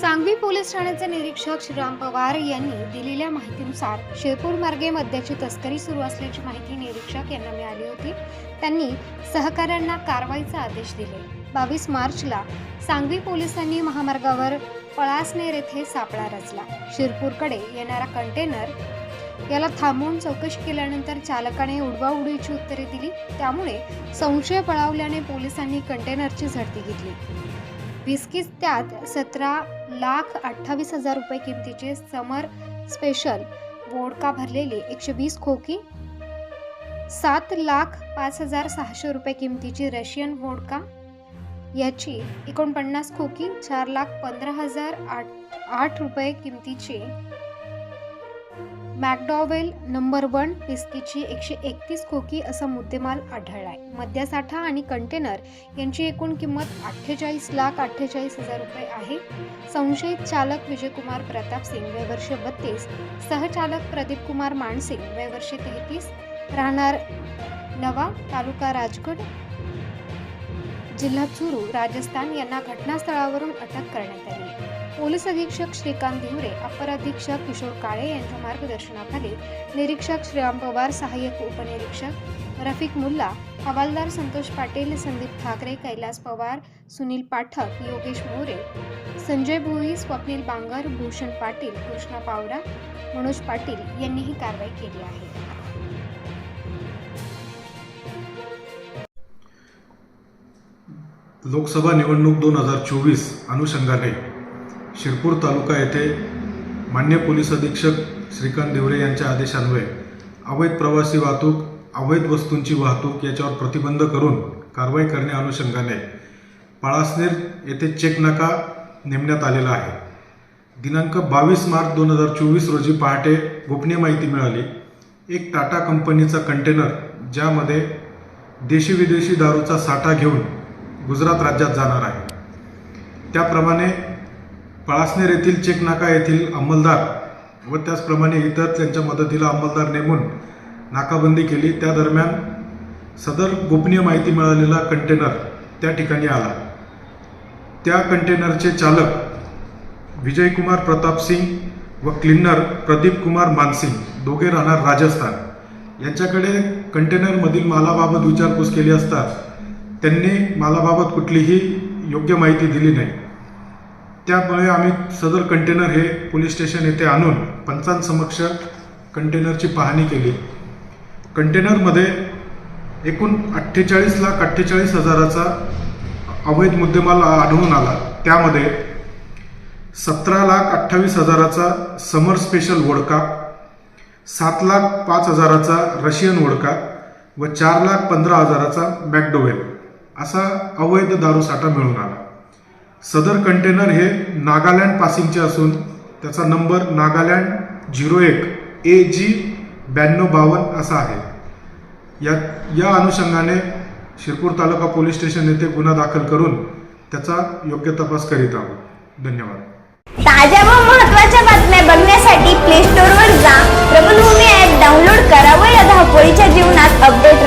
Sangvi police ठाण्याचे निरीक्षक श्रीराम पवार यांनी दिलेल्या माहितीनुसार शिरपूर मार्गे मद्याची तस्करी सुरू असल्याची माहिती निरीक्षक यांना मिळाली होती. त्यांनी सहकाऱ्यांना कारवाईचा आदेश दिले. बावीस मार्चला सांगवी पोलिसांनी महामार्गावर पळासनेर येथे सापळा रचला. शिरपूरकडे येणारा कंटेनर याला थांबवून चौकशी केल्यानंतर चालकाने उडवाउडीची उत्तरे दिली. त्यामुळे संशय पळावल्याने पोलिसांनी कंटेनरची झडती घेतली. विस्कीच त्यात सतरा लाख अठ्ठावीस हजार रुपये किमतीचे समर स्पेशल वोडका भरलेले एकशे वीस खोकी सात लाख पाच हजार सहाशे रुपये किमतीची रशियन वोडका याची एकोणपन्नास खोकी चार लाख पंधरा हजार आठ आठ रुपये किमतीची मॅकडॉवेल नंबर वन विस्कीची एकशे एकतीस खोकी असा मुद्देमाल आढळला आहे मद्यासाठा आणि कंटेनर यांची एकूण किंमत अठ्ठेचाळीस लाख अठ्ठेचाळीस हजार रुपये आहे. संशयित चालक विजयकुमार प्रताप सिंग वय वर्ष बत्तीस. सहचालक प्रदीप कुमार मानसिंग वय वर्ष तेहतीस. राहणार नवा तालुका राजगड जिल्हा चुरू राजस्थान यांना घटनास्थळावरून अटक करण्यात आली. पोलीस अधीक्षक श्रीकांत धिवरे अपर अधीक्षक किशोर काळे यांच्या मार्गदर्शनाखाली निरीक्षक श्रीराम पवार सहाय्यक उपनिरीक्षक रफिक मुल्ला हवालदार संतोष पाटील संदीप ठाकरे कैलास पवार सुनील पाठक योगेश मोरे संजय भोई स्वप्नील बांगर भूषण पाटील कृष्णा पावरा मनोज पाटील यांनी ही कारवाई केली आहे. लोकसभा निवडणूक दोन हजार चोवीस अनुषंगाने शिरपूर तालुका येथे मान्य पोलीस अधीक्षक श्रीकांत देवरे यांच्या आदेशान्वये अवैध प्रवासी वाहतूक अवैध वस्तूंची वाहतूक याच्यावर प्रतिबंध करून कारवाई करणे अनुषंगाने पाळासनेर येथे चेक नाका नेमण्यात आलेला आहे. दिनांक बावीस मार्च दोन हजार चोवीस रोजी पहाटे गोपनीय माहिती मिळाली. एक टाटा कंपनीचा कंटेनर ज्यामध्ये देशी विदेशी दारूचा साठा घेऊन गुजरात राज्यात जाणार आहे. त्याप्रमाणे पळासनेर येथील चेक नाका येथील अंमलदार व त्याचप्रमाणे इतर त्यांच्या मदतीला अंमलदार नेमून नाकाबंदी केली. त्या दरम्यान सदर गोपनीय माहिती मिळालेला कंटेनर त्या ठिकाणी आला. त्या कंटेनरचे चालक विजयकुमार प्रताप सिंग व क्लिनर प्रदीप कुमार मानसिंग दोघे राहणार राजस्थान. यांच्याकडे कंटेनरमधील मालाबाबत विचारपूस केली असता त्यांनी मालाबाबत कुठलीही योग्य माहिती दिली नाही. त्यामुळे आम्ही सदर कंटेनर हे पोलीस स्टेशन येथे आणून पंचांसमक्ष कंटेनरची पाहणी केली. कंटेनरमध्ये एकूण अठ्ठेचाळीस लाख अठ्ठेचाळीस हजाराचा अवैध मुद्देमाल आढळून आला. त्यामध्ये सतरा लाख अठ्ठावीस हजाराचा समर स्पेशल वोडका सात लाख पाच हजाराचा रशियन वोडका व चार लाख पंधरा हजाराचा मॅकडोवेल असा अवैध दारूसाठा मिळून आला. सदर कंटेनर हे नागालँड पासिंगचे असून त्याचा नंबर नागालँड झिरो एक ए जी ब्याण्णव बावन्न असा आहे. या या अनुषंगाने शिरपूर तालुका पोलीस स्टेशन येथे गुन्हा दाखल करून त्याचा योग्य तपास करीत आहोत. धन्यवाद. ताज्या व महत्त्वाच्या बातम्या बघण्यासाठी प्ले स्टोअर वर जा. प्रबलभूमी ऍप डाउनलोड करा व या धावपळीच्या जीवनात अपडेट